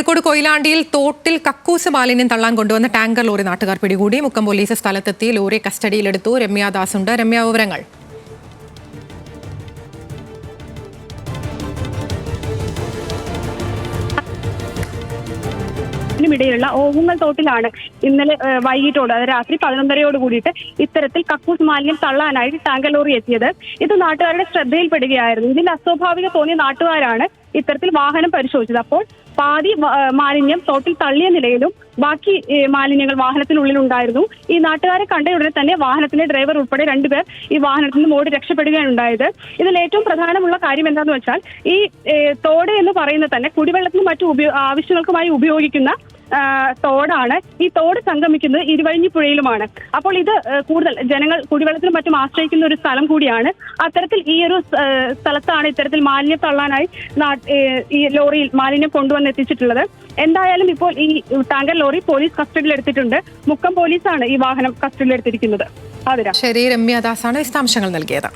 കോഴിക്കോട് കൊയിലാണ്ടിയിൽ തോട്ടിൽ കക്കൂസ് മാലിന്യം തള്ളാൻ കൊണ്ടുവന്ന ടാങ്കർ ലോറി നാട്ടുകാർ പിടികൂടി. മുക്കം പോലീസ് സ്ഥലത്തെത്തി ലോറി കസ്റ്റഡിയിലെടുത്തു. രമ്യ ഉണ്ട് രമ്യ വിവരങ്ങൾ. ഇടയുള്ള ഓവുങ്ങൽ തോട്ടിലാണ് ഇന്നലെ വൈകിട്ടോട് അതായത് രാത്രി പതിനൊന്നരയോട് കൂടിയിട്ട് ഇത്തരത്തിൽ കക്കൂസ് മാലിന്യം തള്ളാനായി ടാങ്കർ ലോറി എത്തിയത്. ഇത് നാട്ടുകാരുടെ ശ്രദ്ധയിൽപ്പെടുകയായിരുന്നു. ഇതിൽ അസ്വാഭാവിക തോന്നിയ നാട്ടുകാരാണ് ഇത്തരത്തിൽ വാഹനം പരിശോധിച്ചത്. അപ്പോൾ പാതി മാലിന്യം തോട്ടിൽ തള്ളിയ നിലയിലും ബാക്കി മാലിന്യങ്ങൾ വാഹനത്തിനുള്ളിൽ ഉണ്ടായിരുന്നു. ഈ നാട്ടുകാരെ കണ്ട ഉടനെ തന്നെ വാഹനത്തിന്റെ ഡ്രൈവർ ഉൾപ്പെടെ രണ്ടുപേർ ഈ വാഹനത്തിൽ നിന്ന് ഓടി രക്ഷപ്പെടുകയാണ് ഉണ്ടായത്. ഇതിൽ ഏറ്റവും പ്രധാനമുള്ള കാര്യം എന്താണെന്ന് വെച്ചാൽ ഈ തോട് എന്ന് പറയുന്നത് തന്നെ കുടിവെള്ളത്തിനും മറ്റു ആവശ്യങ്ങൾക്കുമായി ഉപയോഗിക്കുന്ന തോടാണ്. ഈ തോട് സംഗമിക്കുന്നത് ഇരുവഴിഞ്ഞിപ്പുഴയിലുമാണ്. അപ്പോൾ ഇത് കൂടുതൽ ജനങ്ങൾ കുടിവെള്ളത്തിനും മറ്റും ആശ്രയിക്കുന്ന ഒരു സ്ഥലം കൂടിയാണ്. അത്തരത്തിൽ ഈ ഒരു സ്ഥലത്താണ് ഇത്തരത്തിൽ മാലിന്യം തള്ളാനായി ഈ ലോറിയിൽ മാലിന്യം കൊണ്ടുവന്ന് എത്തിച്ചിട്ടുള്ളത്. എന്തായാലും ഇപ്പോൾ ഈ ടാങ്കർ ലോറി പോലീസ് കസ്റ്റഡിയിൽ എടുത്തിട്ടുണ്ട് മുക്കം പോലീസാണ് ഈ വാഹനം കസ്റ്റഡിയിൽ എടുത്തിരിക്കുന്നത് അതിരാ ശരി രമ്യ ദാസാണ് വിശദാംശങ്ങൾ നൽകിയത്.